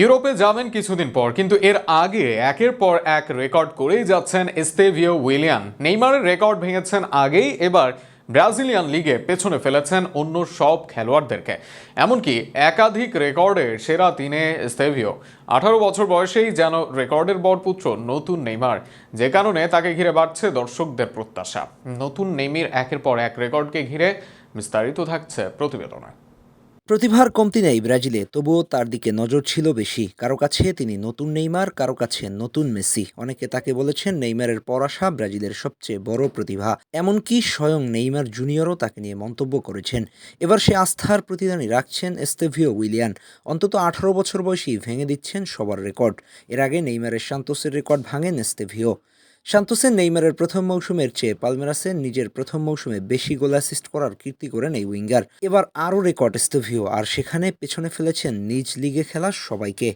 ইউরোপে যাবেন কিছুদিন পর, কিন্তু এর আগে একের পর এক রেকর্ড করেই যাচ্ছেন এস্তেভিও উইলিয়ান। নেইমারের রেকর্ড ভেঙেছেন আগেই, এবার ব্রাজিলিয়ান লিগে পেছনে ফেলেছেন অন্য সব খেলোয়াড়দেরকে। এমনকি একাধিক রেকর্ডের সেরা তিনে এস্তেভিও। আঠারো বছর বয়সেই যেন রেকর্ডের বরপুত্র নতুন নেইমার, যে কারণে তাকে ঘিরে বাড়ছে দর্শকদের প্রত্যাশা। নতুন নেইমির একের পর এক রেকর্ডকে ঘিরে বিস্তারিত থাকছে প্রতিবেদনে। প্রতিভার কমতি নেই ব্রাজিলে, তবুও তার দিকে নজর ছিল বেশি। কারও কাছে তিনি নতুন নেইমার, কারও কাছে নতুন মেসি। অনেকে তাকে বলেছেন নেইমারের পরাশা ব্রাজিলের সবচেয়ে বড় প্রতিভা। এমনকি স্বয়ং নেইমার জুনিয়রও তাকে নিয়ে মন্তব্য করেছেন। এবার সে আস্থার প্রতিদানী রাখছেন এস্তেভিও উইলিয়ান। অন্তত আঠারো বছর বয়সী ভেঙে দিচ্ছেন সবার রেকর্ড। এর আগে নেইমারের সান্তোসের রেকর্ড ভাঙেন এস্তেভিও। সান্তোসের নেইমারের প্রথম মৌসুমের চেয়ে পালমেরাসের নিজের প্রথম মৌসুমে বেশি গোল অ্যাসিস্ট করার কীর্তি করেন এই উইঙ্গার। এবার আরও রেকর্ড এস্তেভিও, আর সেখানে পেছনে ফেলেছেন নিজ লিগে খেলা সবাইকে।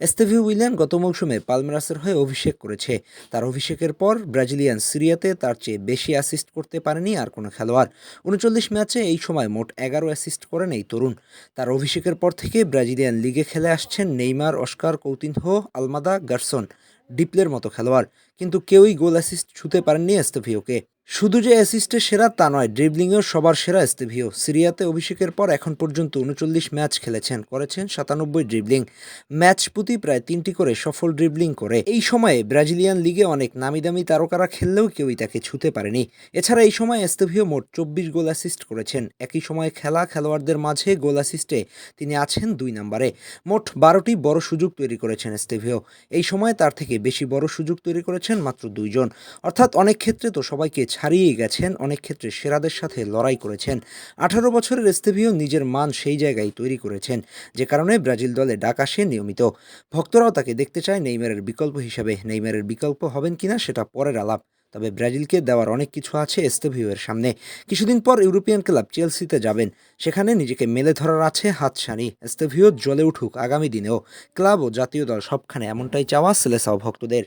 এস্তেভিও উইলিয়ান গত মৌসুমে পালমেরাসের হয়ে অভিষেক করেছে। তার অভিষেকের পর ব্রাজিলিয়ান সিরিয়াতে তার চেয়ে বেশি অ্যাসিস্ট করতে পারেনি আর কোনো খেলোয়াড়। উনচল্লিশ ম্যাচে এই সময় মোট এগারো অ্যাসিস্ট করেন এই তরুণ। তার অভিষেকের পর থেকে ব্রাজিলিয়ান লিগে খেলে আসছেন Neymar, Oscar, Coutinho, Almada, Gerson. ডিপলের মতো খেলোয়াড় কিন্তু কেউই গোল অ্যাসিস্ট ছুতে পারেননি এস্তেভিওকে শুধু যে অ্যাসিস্টে সেরা তা নয় ড্রিবলিংয়েও সবার সেরা এস্তেভিও সিরিয়াতে অভিষেকের পর এখন পর্যন্ত উনচল্লিশ ম্যাচ খেলেছেন, করেছেন সাতানব্বই ড্রিবলিং ম্যাচ প্রতি প্রায় তিনটি করে সফল ড্রিবলিং করে। এই সময়ে ব্রাজিলিয়ান লিগে অনেক নামি দামি তারকারা খেললেও কেউই তাকে ছুতে পারেনি। এছাড়া এই সময় এস্তেভিও মোট চব্বিশ গোল অ্যাসিস্ট করেছেন। একই সময়ে খেলা খেলোয়াড়দের মাঝে গোল অ্যাসিস্টে তিনি আছেন দুই নম্বরে। মোট বারোটি বড় সুযোগ তৈরি করেছেন এস্তেভিও এই সময় তার থেকে বেশি বড় সুযোগ তৈরি করেছেন মাত্র দুইজন। অর্থাৎ অনেক ক্ষেত্রে তো সবাইকে ছাড়িয়ে গেছেন, অনেক ক্ষেত্রে সেরাদের সাথে লড়াই করেছেন। আঠারো বছরের এস্তেভিও নিজের মান সেই জায়গায় তৈরি করেছেন, যে কারণে ব্রাজিল দলে ডাক আসে নিয়মিত। ভক্তরাও তাকে দেখতে চায় নেইমারের বিকল্প হিসাবে। নেইমারের বিকল্প হবেন কিনা সেটা পরের আলাপ। তবে ব্রাজিলকে দেওয়ার অনেক কিছু আছে এস্তেভিওর সামনে। কিছুদিন পর ইউরোপিয়ান ক্লাব চেলসিতে যাবেন। সেখানে নিজেকে মেলে ধরার আছে হাতছানি। এস্তেভিও জ্বলে উঠুক আগামী দিনেও। ক্লাব ও জাতীয় দল সবখানে এমনটাই চাওয়া সেলেসাও ভক্তদের।